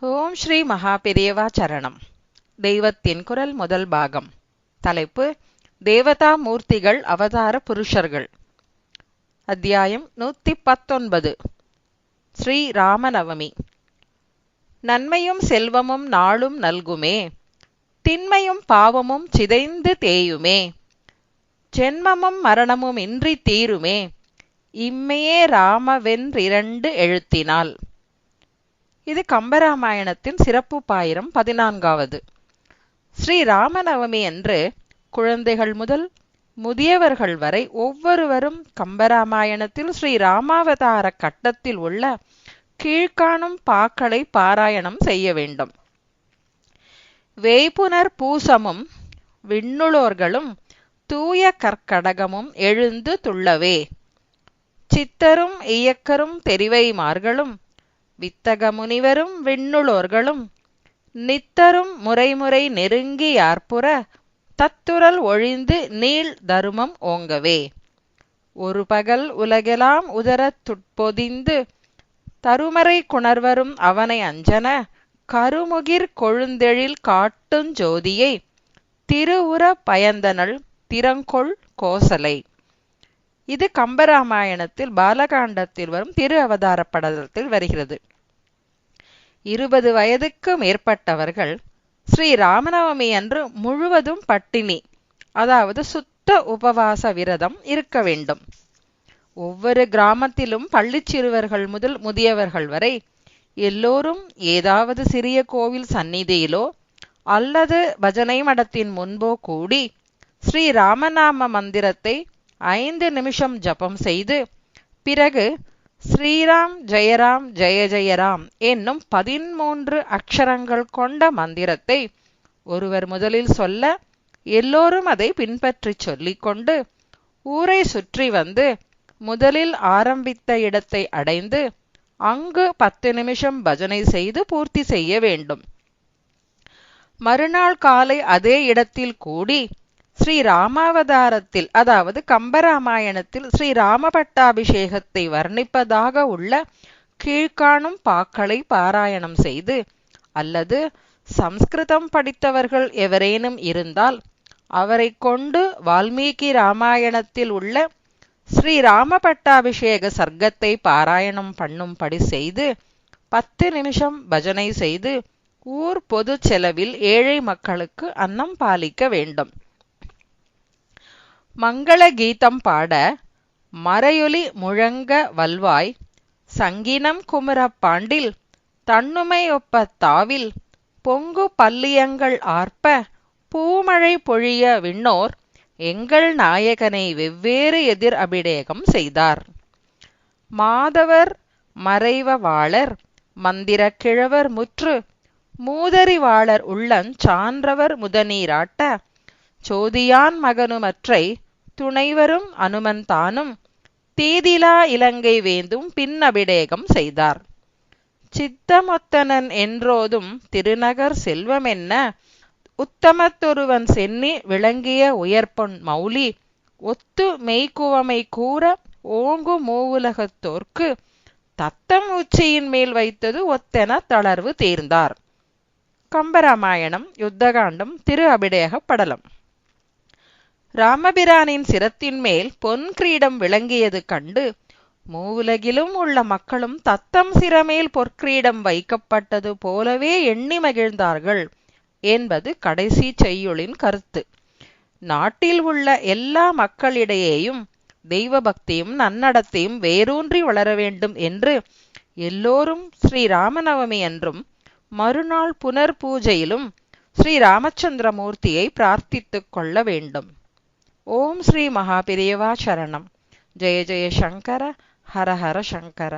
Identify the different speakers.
Speaker 1: ஓம் ஸ்ரீ மகாபெரியவா சரணம். தெய்வத்தின் குரல் முதல் பாகம். தலைப்பு தேவதா மூர்த்திகள் அவதார புருஷர்கள். அத்தியாயம் நூத்தி பத்தொன்பது ஸ்ரீ ராமநவமி. நன்மையும் செல்வமும் நாளும் நல்குமே. திண்மையும் பாவமும் சிதைந்து தேயுமே. ஜென்மமும் மரணமும் இன்றி தீருமே. இம்மையே ராமவென்றிரண்டு எழுத்தினால் இது கம்பராமாயணத்தின் சிறப்பு பாயிரம் பதினான்காவது. ஸ்ரீ ராமநவமி அன்று குழந்தைகள் முதல் முதியவர்கள் வரை ஒவ்வொருவரும் கம்பராமாயணத்தில் ஸ்ரீ ராமாவதார கட்டத்தில் உள்ள கீழ்காணும் பாக்களை பாராயணம் செய்ய வேண்டும். வேய்புனர் பூசமும் விண்ணுளோர்களும் தூய கற்கடகமும் எழுந்து துள்ளவே. சித்தரும் இயக்கரும் தெரிவைமார்களும் வித்தக முனிவரும் விண்ணுளோர்களும் நித்தரும் முறைமுறை நெருங்கி யார்ப்புற தத்துரல் ஒழிந்து நீள் தருமம் ஓங்கவே. ஒரு பகல் உலகெலாம் உதரத் துட்பொதிந்து தருமறை குணர்வரும் அவனை அஞ்சன கருமுகிற் கொழுந்தெழில் காட்டுஞ் ஜோதியை திருவுர பயந்தனள் திறங்கொள் கோசலை. இது கம்பராமாயணத்தில் பாலகாண்டத்தில் வரும் திரு அவதார படலத்தில் வருகிறது. இருபது வயதுக்கு மேற்பட்டவர்கள் ஸ்ரீ ராமநவமி அன்று முழுவதும் பட்டினி அதாவது சுத்த உபவாச விரதம் இருக்க வேண்டும். ஒவ்வொரு கிராமத்திலும் பள்ளி சிறுவர்கள் முதல் முதியவர்கள் வரை எல்லோரும் ஏதாவது சிறிய கோவில் சந்நிதியிலோ அல்லது பஜனை மடத்தின் முன்போ கூடி ஸ்ரீ ராமநாம மந்திரத்தை ஐந்து நிமிஷம் ஜபம் செய்து பிறகு ஸ்ரீராம் ஜெயராம் ஜெய ஜெயராம் என்னும் பதிமூன்று அக்ஷரங்கள் கொண்ட மந்திரத்தை ஒருவர் முதலில் சொல்ல எல்லோரும் அதை பின்பற்றி சொல்லிக்கொண்டு ஊரை சுற்றி வந்து முதலில் ஆரம்பித்த இடத்தை அடைந்து அங்கு பத்து நிமிஷம் பஜனை செய்து பூர்த்தி செய்ய வேண்டும். மறுநாள் காலை அதே இடத்தில் கூடி ஸ்ரீ ராமாவதாரத்தில் அதாவது கம்பராமாயணத்தில் ஸ்ரீ ராமபட்டாபிஷேகத்தை வர்ணிப்பதாக உள்ள கீழ்காணும் பாக்களை பாராயணம் செய்து அல்லது சம்ஸ்கிருதம் படித்தவர்கள் எவரேனும் இருந்தால் அவரை கொண்டு வால்மீகி ராமாயணத்தில் உள்ள ஸ்ரீ ராமபட்டாபிஷேக சர்க்கத்தை பாராயணம் பண்ணும்படி செய்து பத்து நிமிஷம் பஜனை செய்து ஊர் பொது செலவில் ஏழை மக்களுக்கு அன்னம் பாலிக்க வேண்டும். மங்கள கீதம் பாட மறையொலி முழங்க வல்வாய் சங்கினம் குமரப் பாண்டில் தன்னுமை தாவில் பொங்கு பல்லியங்கள் ஆர்ப்ப பூமழை பொழிய விண்ணோர் எங்கள் நாயகனை வெவ்வேறு எதிர் அபிடேகம் செய்தார். மாதவர் மறைவவாளர் மந்திர கிழவர் முற்று மூதறிவாளர் உள்ளஞ் சான்றவர் முதநீராட்ட சோதியான் மகனுமற்றை துணைவரும் அனுமந்தானும் தீதிலா இலங்கை வேந்தும் பின்னபிடேகம் செய்தார். சித்தமொத்தனன் என்றோதும் திருநகர் செல்வமென்ன? உத்தமத்தொருவன் சென்னி விளங்கிய உயர்பொன் மௌலி ஒத்து மெய்க்குவமை கூற ஓங்கு மூவுலகத்தோர்க்கு தத்தம் உச்சியின் மேல் வைத்தது ஒத்தென தளர்வு தீர்ந்தார். கம்பராமாயணம் யுத்தகாண்டம் திரு அபிடேக படலம். ராமபிரானின் சிரத்தின் மேல் பொன் கிரீடம் விளங்கியது கண்டு மூவுலகிலும் உள்ள மக்களும் தத்தம் சிரமேல் பொற்கிரீடம் வைக்கப்பட்டது போலவே எண்ணி மகிழ்ந்தார்கள் என்பது கடைசி செய்யுளின் கருத்து. நாட்டில் உள்ள எல்லா மக்களிடையேயும் தெய்வ பக்தியும் நன்னடத்தையும் வேரூன்றி வளர வேண்டும் என்று எல்லோரும் ஸ்ரீ ராமநவமி என்றும் மறுநாள் புனர் பூஜையிலும் ஸ்ரீ ராமச்சந்திரமூர்த்தியை பிரார்த்தித்துக் கொள்ள வேண்டும். ஓம் ஸ்ரீ மகாபிரியவா சரணம் ஜெய ஜெய சங்கர ஹர ஹர சங்கர